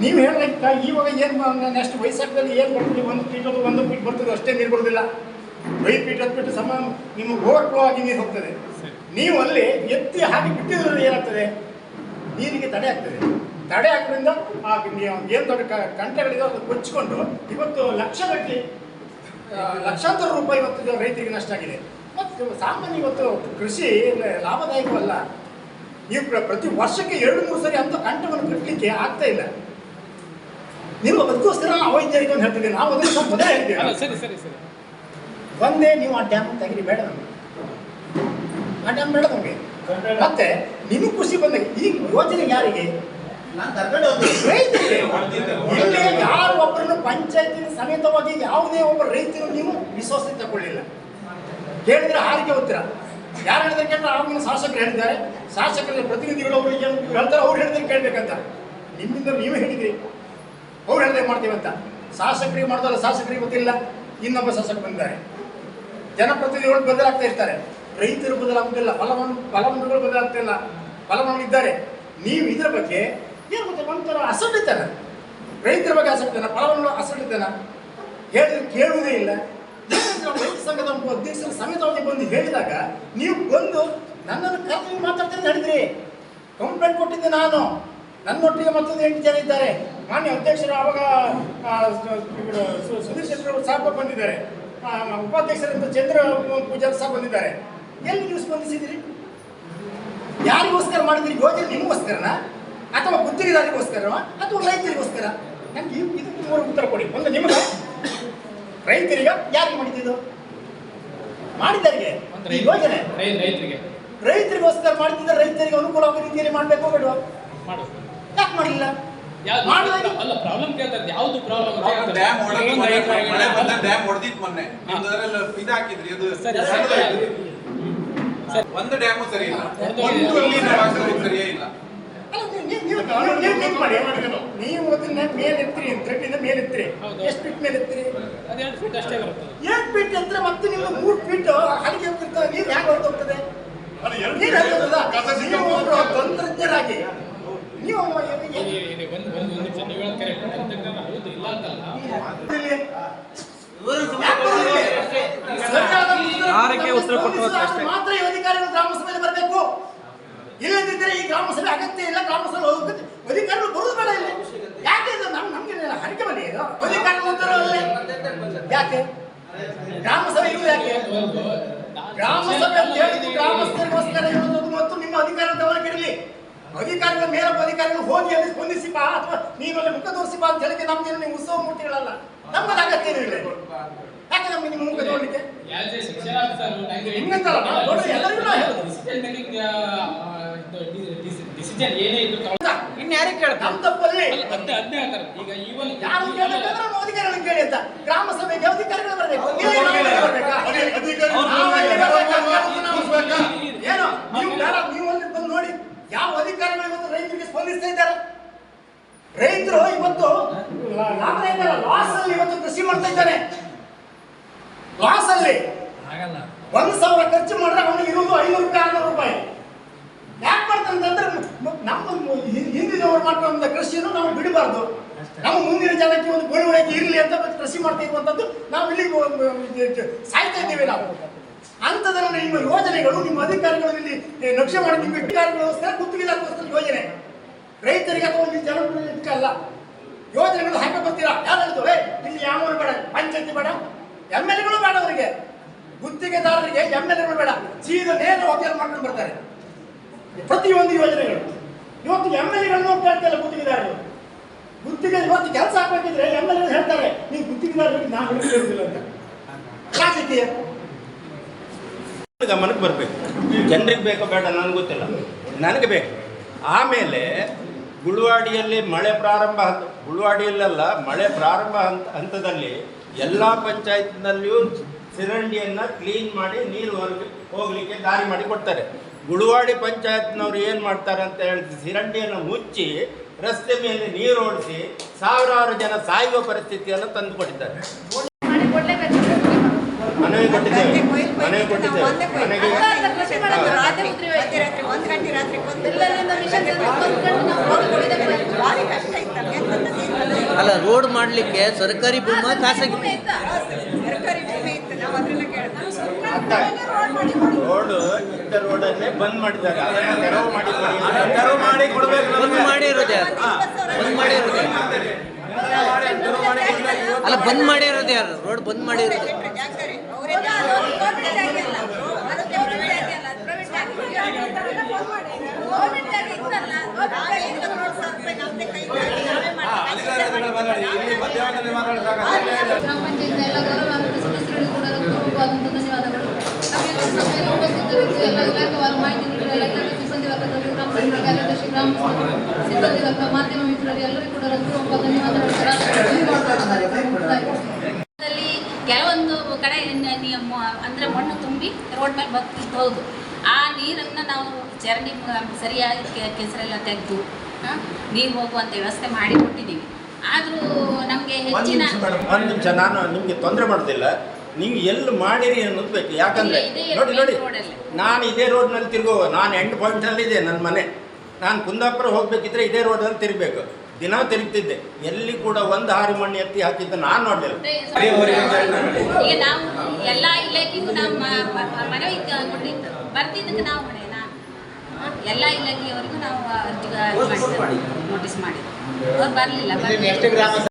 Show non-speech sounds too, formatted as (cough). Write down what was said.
ನೀವು ಹೇಳೋದಕ್ಕ ಇವಾಗ ಏನು ನೆಕ್ಸ್ಟ್ ವಯಸ್ಸಾಗದಲ್ಲಿ ಏನು ಬರ್ತೀವಿ ಒಂದು ಫೀಟ್ ಒಂದು ಫೀಟ್ ಬರ್ತದೆ ಅಷ್ಟೇ ನೀರು ಬರೋದಿಲ್ಲ. ಐದು ಫೀಟ್ ಹತ್ತು ಫೀಟ್ ಸಮ ನಿಮಗೆ ಓವರ್ ಫ್ಲೋ ಆಗಿ ನೀರು ಹೋಗ್ತದೆ. ನೀವು ಅಲ್ಲಿ ಎತ್ತಿ ಹಾಕಿ ಬಿಟ್ಟಿದ್ರೆ ಏನಾಗ್ತದೆ? ನೀರಿಗೆ ತಡೆ ಆಗ್ತದೆ. ತಡೆ ಹಾಕೋದ್ರಿಂದ ಆ ಏನು ದೊಡ್ಡ ಕಂಟೆಗಳಿದೋ ಅದು ಕೊಚ್ಚಿಕೊಂಡು ಇವತ್ತು ಲಕ್ಷಗಟ್ಟಲೆ ಆ, ಲಕ್ಷಾಂತರ ರೂಪಾಯಿ ಇವತ್ತು ರೈತರಿಗೆ ನಷ್ಟ ಆಗಿದೆ. ಮತ್ತು ಸಾಮಾನ್ಯ ಇವತ್ತು ಕೃಷಿ ಲಾಭದಾಯಕವಲ್ಲ. ನೀವು ಪ್ರತಿ ವರ್ಷಕ್ಕೆ ಎರಡು ಮೂರು ಸರಿ ಅಂತ ಕಂಟವನ್ನು ಕಟ್ಟಲಿಕ್ಕೆ ಆಗ್ತಾ ಇಲ್ಲ. ನೀವು ನಾವು ವೈದ್ಯರಿಗೆ ಅಂತ ಹೇಳ್ತೀವಿ ನಾವು ಅದನ್ನು ಸ್ವಲ್ಪ ಮೊದಲೇ ಹೇಳ್ತೀವಿ. ಸರಿ ಸರಿ ಸರಿ. ಒಂದೇ ನೀವು ಆ ಡ್ಯಾಮ್ ತೆಗಿರಿ ಬೇಡ ನಮಗೆ. ಆ ಡ್ಯಾಮ್ ಬೇಡ ನಮಗೆ. ಮತ್ತೆ ನಿಮಗೆ ಖುಷಿ ಬಂದಾಗ ಈ ಯೋಜನೆ ಯಾರಿಗೆ? ನಾನು ಕರ್ಕೊಂಡು ರೈತರಿಗೆ. (laughs) ಇಲ್ಲಿ ಯಾರು ಒಬ್ಬರನ್ನು ಪಂಚಾಯತಿನ ಸಮೇತವಾಗಿ ಯಾವುದೇ ಒಬ್ಬ ರೈತರು ನೀವು ವಿಶ್ವಾಸ ತಗೊಳ್ಳಿಲ್ಲ. ಹೇಳಿದ್ರೆ ಆರಿಕೆ ಹೋಗ್ತೀರ ಯಾರು ಹೇಳಿದ್ರೆ ಕೇಳಿದ್ರೆ ಆಗಿನ ಶಾಸಕರು ಹೇಳಿದ್ದಾರೆ. ಶಾಸಕರ ಪ್ರತಿನಿಧಿಗಳು ಅವರು ಏನು ಹೇಳ್ತಾರೆ ಅವ್ರು ಹೇಳಿದ್ರೆ ಕೇಳ್ಬೇಕಂತ. ನಿಮ್ಮಿಂದ ನೀವೇ ಹೇಳಿದ್ರಿ. ಅವ್ರು ಹೇಳಿದ್ರೆ ಮಾಡ್ತೀವಿ ಅಂತ? ಶಾಸಕರಿಗೆ ಮಾಡಿದಲ್ಲ ಶಾಸಕರಿಗೆ ಗೊತ್ತಿಲ್ಲ, ಇನ್ನೊಬ್ಬ ಶಾಸಕ ಬಂದಿದ್ದಾರೆ. ಜನಪ್ರತಿನಿಧಿಗಳು ಬದಲಾಗ್ತಾ ಇರ್ತಾರೆ. ರೈತರು ಬದಲಾಗುತ್ತಿಲ್ಲ ಫಲವನ್ನು ಫಲಾನುಭವಿಗಳು ಬದಲಾಗ್ತಿಲ್ಲ ಫಲಾನುಭವಿ ಇದ್ದಾರೆ. ನೀವು ಇದರ ಬಗ್ಗೆ ಏನು ಗೊತ್ತಿಲ್ಲ ಒಂಥರ ಅಸಡ್ಡಿತನ. ರೈತರ ಬಗ್ಗೆ ಅಸಡ್ಡಿತನ ಫಲವನ್ನು ಅಸಡ್ಡಿತನ. ಹೇಳಿದ್ರೆ ಕೇಳುವುದೇ ಇಲ್ಲ. ರೈತ ಸಂಘದ ಅಧ್ಯಕ್ಷರ ಸಮೇತವಾಗಿ ಬಂದು ಹೇಳಿದಾಗ, ನೀವು ಬಂದು ನನ್ನನ್ನು ಕರೆದು ಮಾತಾಡ್ತೀನಿ ಹೇಳಿದ್ರಿ. ಕಂಪ್ಲೇಂಟ್ ಕೊಟ್ಟಿದ್ದೆ ನಾನು. ನನ್ನೊಟ್ಟಿಗೆ ಮತ್ತೊಂದು ಎಂಟು ಜನ ಇದ್ದಾರೆ. ಮಾನ್ಯ ಅಧ್ಯಕ್ಷರು ಆವಾಗ ಸುಧೀರ್ ಶೆಟ್ಟರ್ ಅವರು ಸಾಹೇಬ ಬಂದಿದ್ದಾರೆ. ಉಪಾಧ್ಯಕ್ಷರಂತ ಚಂದ್ರ ಪೂಜಾರಿ ಸಹ ಬಂದಿದ್ದಾರೆ. ಎಲ್ಲಿ ನೀವು ಸ್ಪಂದಿಸಿದಿರಿ ಯಾರಿಗೋಸ್ಕರ ಮಾಡಿದ್ರಿ ಯೋಜನೆ ನಿಮಗೋಸ್ಕರನಾ? ಅಥವಾ ಗುತ್ತಿಗೆದಾರಿಗೋಸ್ಕರ ಅಥವಾ ರೈತರಿಗೋಸ್ಕರ? ನನಗೆ ಇದಕ್ಕೆ ಮೂರು ಉತ್ತರ ಕೊಡಿ. ಒಂದು ನಿಮಗೆ. ರೈತರಿಗ ಯಾರಿಗೆ ಮಾಡಿದ್ದು ಈ ಯೋಜನೆ. ರೈತರಿಗೆ. ರೈತರಿಗೋಸ್ಕರ ಮಾಡ್ತಿದ್ರೆ ರೈತರಿಗೆ ಅನುಕೂಲವಾಗುವ ರೀತಿಯಲ್ಲಿ ಮಾಡಬೇಕು ಬೇಡ ಯಾಕೆ ಮಾಡಿಲ್ಲ? ಅಲ್ಲ ಪ್ರಾಬ್ಲಮ್ ಕೇಳ್ತಾರೆ ಯಾವ್ದು ಪ್ರಾಬ್ಲಮ್ ಡ್ಯಾಮ್ ಹೊಡೆದು ಮಳೆ ಬಂದ ಡ್ಯಾಮ್ ಹೊಡೆದಿತ್ತು ಮೊನ್ನೆ. ನಿಮ್ದು ಅದ್ರಲ್ಲಿ ಇದು ಹಾಕಿದ್ರಿ ಅದು ಸರಿ, ಸರಿ. ಒಂದು ಡ್ಯಾಮು ಸರಿ ಇಲ್ಲ ಒಂದು ಸರಿಯೇ ಇಲ್ಲ. ನೀವು- ಅದನ್ನ ಎಷ್ಟು ಫೀಟ್ ಅದು ಎರಡು ಫೀಟ್ ಅಷ್ಟೇ ಬರ್ತದೆ. ಎರಡು ಫೀಟ್ ಅಂದ್ರೆ ಮತ್ತೆ ನಿಮ್ಗೆ ಮೂರು ಫೀಟ್ ಹಲಿಗೆ ಹೋಗ್ತಿರ್ತದೆ ನೀರು ಹೇಗೆ ಹೊರಟೋಗ್ತದೆ ನೀರು ಹೇಗೆ ಹೋಗ್ತದ? ನೀವು ಒಬ್ರು ತಂತ್ರಜ್ಞರಾಗಿ ನೀವು ಇಲ್ಲಿ ಇಲ್ಲಿ ಒಂದು ಒಂದು ಒಂದು ನಿಮಿಷ ನೀವು ಹೇಳೋದು ಕರೆಕ್ಟ್ ತಂತ್ರಜ್ಞಾನ ಹೌದು ಇಲ್ಲ ಅಂತಲ್ಲ ಇಲ್ಲಿ ಇವರು ಯಾಕೆ ಬರೋದಿಲ್ಲ? ಸರ್ಕಾರದ ಉತ್ತರ ಯಾರಿಗೆ ಉತ್ತರ ಕೊಟ್ಟು ಮಾತ್ರ ಈ ಅಧಿಕಾರಿಗಳು ಗ್ರಾಮ ಸಭೆಯಲ್ಲಿ ಬರಬೇಕು. ಇಲ್ಲದಿದ್ದರೆ ಈ ಗ್ರಾಮಸಭೆ ಅಗತ್ಯ ಇಲ್ಲ ಗ್ರಾಮ ಸಭೆ ಹೋಗುತ್ತೆ ಅಧಿಕಾರಿಗಳು ಬರುದು ಬೇಡ ಇಲ್ಲಿ. ಯಾಕೆ ಇದು ನಮ್ ನಮ್ಗೆ ಹರಿಕೆ ಮನೆ ಇದು ಅಧಿಕಾರಿಗಳು ಅಂತಾರೋ ಅಲ್ಲಿ ಯಾಕೆ? ಗ್ರಾಮಸಭೆ ಸಭೆ ಇರುವುದು ಯಾಕೆ? ಗ್ರಾಮಸಭೆ ಗ್ರಾಮ ಸಭೆ ಅಂತ ಗ್ರಾಮಸ್ಥರಿಗೋಸ್ಕರ ಇರುವುದು ಮತ್ತು ನಿಮ್ಮ ಅಧಿಕಾರದ ಇರಲಿ. ಅಧಿಕಾರಿಗಳ ಮೇಲಪ್ಪ ಅಧಿಕಾರಿಗಳು ಹೋಗಿ ಅಲ್ಲಿ ಸ್ಪಂದಿಸಿ ಬಾ ಅಥವಾ ನೀನು ಅಲ್ಲಿ ಮುಖ ತೋರಿಸಿ ಬಾ ಅಂತ ಹೇಳಿದ್ರೆ ನಮ್ಗೆ ನೀವು ಉತ್ಸವ ಮೂರ್ತಿಗಳಲ್ಲ ನಮ್ಗದು ಅಗತ್ಯ ಇಲ್ಲ. ಯಾಕೆ ನಮ್ಗೆ ನಿಮ್ಮ ಮುಖ ನೋಡ್ಲಿಕ್ಕೆ? ಆಸ್ ಎ ಶಿಕ್ಷಣ ಆಫೀಸರ್ ಹಿಂಗಂತಲ್ಲ, ಎಲ್ಲರಿಗೂ ನಾವು ಹೇಳೋದು. ಡಿಸಿಷನ್ ಮೇಕಿಂಗ್ ಡಿಸಿಷನ್ ಏನೇ ಇದ್ರು ಹೌದಾ? ಇನ್ಯಾರಿಗೆ ಕೇಳ್ತಾರೆ? ನಮ್ ತಪ್ಪಲ್ಲಿ. ಅದೇ ಅದೇ ಹೇಳ್ತಾರೆ ಈಗ ಈವನ್ ಯಾರು ಕೇಳಬೇಕಂದ್ರೆ ನಾವು ಅಧಿಕಾರಿಗಳನ್ನ ಕೇಳಿ ಅಂತ. ಗ್ರಾಮ ಸಭೆಗೆ ಅಧಿಕಾರಿಗಳು ಬರಬೇಕು? ಏನು? ನೀವು ನೀವು ಅಲ್ಲಿ ಬಂದು ನೋಡಿ ಯಾವ ಅಧಿಕಾರಿಗಳು ಇವತ್ತು ರೈತರಿಗೆ ಸ್ಪಂದಿಸ್ತಾ ಇದ್ದಾರೆ. ರೈತರು ಇವತ್ತು ಲಾ- ಇದ್ದಾರೆ ಲಾಸ್ ಅಲ್ಲಿ ಇವತ್ತು ಕೃಷಿ ಮಾಡ್ತಾ ಇದ್ದಾನೆ ಲಾಸ್ ಅಲ್ಲಿ ಒಂದ್ ಸಾವಿರ ಖರ್ಚು ಮಾಡಿದ್ರೆ ಅವನಿಗೆ ಇರುವುದು ಐನೂರು ರೂಪಾಯಿ ಆರ್ನೂರು ರೂಪಾಯಿ. ಯಾಕೆ ಮಾಡ್ತಾನಂತಂದ್ರೆ ನಮ್ಮ ಹಿಂದಿನವರು ಮಾಡ್ಕೊಂಡ ಕೃಷಿಯನ್ನು ನಾವು ಬಿಡಬಾರ್ದು. ನಮ್ಮ ಮುಂದಿನ ಜನಕ್ಕೆ ಒಂದು ಬೆಳವಣಿಗೆ ಇರಲಿ ಅಂತ ಕೃಷಿ ಮಾಡ್ತಾ ಇರುವಂತದ್ದು ನಾವು ಇಲ್ಲಿ ಸಾಯ್ತಾ ಇದ್ದೀವಿ ನಾವು. ಅಂತದನ್ನ ನಿಮ್ಮ ಯೋಜನೆಗಳು ನಿಮ್ಮ ಅಧಿಕಾರಿಗಳು ಇಲ್ಲಿ ನಕ್ಷೆ ಮಾಡಿ ನಿಮ್ಮ ಅಧಿಕಾರಿಗಳು ಗುತ್ತಿಗೆದಾರಗೋಸ್ಕರ ಯೋಜನೆ. ರೈತರಿಗೆ ಅಥವಾ ಇಲ್ಲಿ ಜನಕ್ಕೆ ಅಲ್ಲ. ಯೋಜನೆಗಳು ಹಾಕಿ ಬರ್ತೀರಾ? ಯಾರು ಏ, ಇಲ್ಲಿ ಯಾವ ಬೇಡ, ಪಂಚಾಯತಿ ಬೇಡ. ಎಂ ಎಲ್ ಎಗಳು ಬೇಡ ಅವರಿಗೆ. ಗುತ್ತಿಗೆದಾರರಿಗೆ ಎಂ ಎಲ್ ಎಗಳು ಬೇಡ. ಸೀದಾ ನೇರ ಹೋಗಿ ಮಾಡ್ಕೊಂಡು ಬರ್ತಾರೆ. ಪ್ರತಿಯೊಂದು ಯೋಜನೆಗಳು. ಇವತ್ತು ಎಂ ಎಲ್ ಎಗಳನ್ನು ಕೇಳ್ತಾ ಇಲ್ಲ ಗುತ್ತಿಗೆದಾರರು. ಗುತ್ತಿಗೆ ಇವತ್ತು ಕೆಲಸ ಹಾಕಬೇಕಿದ್ರೆ ಎಂ ಎಲ್ ಎಗಳು ಹೇಳ್ತಾರೆ, ನೀವು ಗುತ್ತಿಗೆದಾರರಿಗೆ ನಾನು ಹಿಡಿದಿರುವುದಿಲ್ಲ ಅಂತ. ರಾಜಕೀಯ. ಗಮನಕ್ಕೆ ಬರಬೇಕು. ಜನರಿಗೆ ಬೇಕೋ ಬೇಡ, ನನಗೆ ಗೊತ್ತಿಲ್ಲ. ನನಗೆ ಬೇಕು. ಆಮೇಲೆ ಗುಳುವಾಡಿಯಲ್ಲಿ ಮಳೆ ಪ್ರಾರಂಭ ಹಂತ ಗುಳುವಾಡಿಯಲ್ಲೆಲ್ಲ ಮಳೆ ಪ್ರಾರಂಭ ಹಂತ ಹಂತದಲ್ಲಿ ಎಲ್ಲ ಪಂಚಾಯತ್ನಲ್ಲಿಯೂ ಸಿರಂಡಿಯನ್ನು ಕ್ಲೀನ್ ಮಾಡಿ ನೀರು ಹೊರಗೆ ಹೋಗಲಿಕ್ಕೆ ದಾರಿ ಮಾಡಿ ಕೊಡ್ತಾರೆ. ಗುಳುವಾಡಿ ಪಂಚಾಯತ್ನವರು ಏನು ಮಾಡ್ತಾರೆ ಅಂತ ಹೇಳಿದ್ರೆ ಸಿರಂಡಿಯನ್ನು ಮುಚ್ಚಿ ರಸ್ತೆ ಮೇಲೆ ನೀರು ಓಡಿಸಿ ಸಾವಿರಾರು ಜನ ಸಾಯುವ ಪರಿಸ್ಥಿತಿಯನ್ನು ತಂದುಕೊಟ್ಟಿದ್ದಾರೆ. ಮನವಿ ಕೊಟ್ಟಿದ್ದೇವೆ. ಒಂದು ಗಂಟೆ ರಾತ್ರಿ ಭಾರಿ ಕಷ್ಟ ಇತ್ತು ಅಲ್ಲ ರೋಡ್ ಮಾಡ್ಲಿಕ್ಕೆ ಸರ್ಕಾರಿ ಭೂಮಿ ಖಾಸಗಿ. ಸರ್ಕಾರಿ ಭೂಮಿ ಇತ್ತು. ನಾವು ಅದನ್ನ ಕೇಳ್ತಾ ರೋಡ್ ಇದ್ದ ರೋಡನ್ನೇ ಬಂದ್ ಮಾಡಿದ್ದಾರೆ. ಅದನ್ನ ತೆರವು ಮಾಡಿ ಕೊಡಿ. ಅಂತ. ತೆರವು ಮಾಡಿ ಕೊಡ್ಬೇಕು ಬಂದ್ ಮಾಡಿರೋದು ಯಾರು ಬಂದ್ ಮಾಡಿರೋದು ಯಾರು? ಅಲ್ಲ ಬಂದ್ ಮಾಡಿರೋದು ಯಾರು ರೋಡ್ ಬಂದ್ ಮಾಡಿರೋದು ಸಿಬ್ಬಂದಿ ವರ್ಗ ಮಾಧ್ಯಮ ಮಿತ್ರರು ಎಲ್ಲರಿಗೂ ಕೂಡ ಹೃತ್ಪೂರ್ವಕ ಧನ್ಯವಾದಗಳು ದಲ್ಲಿ ಕೆಲವೊಂದು ಕಡೆ ನ- ನಿಯಮ ಅಂದರೆ ಮಣ್ಣು ತುಂಬಿ ರೋಡ್ ಮೇಲೆ ಬರ್ತಿತ್ತು ಹೌದು. ಆ ನೀರನ್ನು ನಾವು ಚರಂಡಿ ಸರಿಯಾಗಿ ಕೆಸರೆಲ್ಲ ತೆಗೆದು ನೀರು ಹೋಗುವಂಥ ವ್ಯವಸ್ಥೆ ಮಾಡಿ ಕೊಟ್ಟಿದ್ದೀವಿ. ಆದರೂ ನಮಗೆ ಹೆಚ್ಚಿನ ಒಂದು ನಿಮಿಷ ನಾನು ನಿಮಗೆ ತೊಂದರೆ ಮಾಡೋದಿಲ್ಲ ನೀವು ಎಲ್ಲಿ ಮಾಡಿರಿ ಅನ್ನೋದು ಬೇಕು. ಯಾಕಂದ್ರೆ ನೋಡಿ ನೋಡಿ. ನಾನು ಇದೇ ರೋಡ್ನಲ್ಲಿ ತಿರುಗುವ ನಾನು ಎಂಟು ಪಾಯಿಂಟಲ್ಲಿ ಇದೆ ನನ್ನ ಮನೆ. ನಾನು ಕುಂದಾಪುರ ಹೋಗ್ಬೇಕಿದ್ರೆ ಇದೇ ರೋಡಲ್ಲಿ ತಿರುಗಬೇಕು. ದಿನ ತಿರುಗ್ತಿದ್ದೆ. ಎಲ್ಲಿ ಕೂಡ ಒಂದು ಹಾರಿ ಮಣ್ಣು ಎತ್ತಿ ಹಾಕಿದ್ದು ನಾನು ನೋಡಲಿಲ್ಲ. ಎಲ್ಲ ಇಲಾಖೆಗೂ ನಾವು ಮನವಿ ಕೊಟ್ಟಿದ್ದು ಬರ್ತಿದ್ದಕ್ಕೆ ನಾವು ಹೊಣೆನಾ ಎಲ್ಲ ಇಲಾಖೆಯವರಿಗೂ ನಾವು ಅರ್ಜಿ ನೋಟಿಸ್ ಮಾಡಿದ್ವಿ ಅವ್ರು ಬರಲಿಲ್ಲ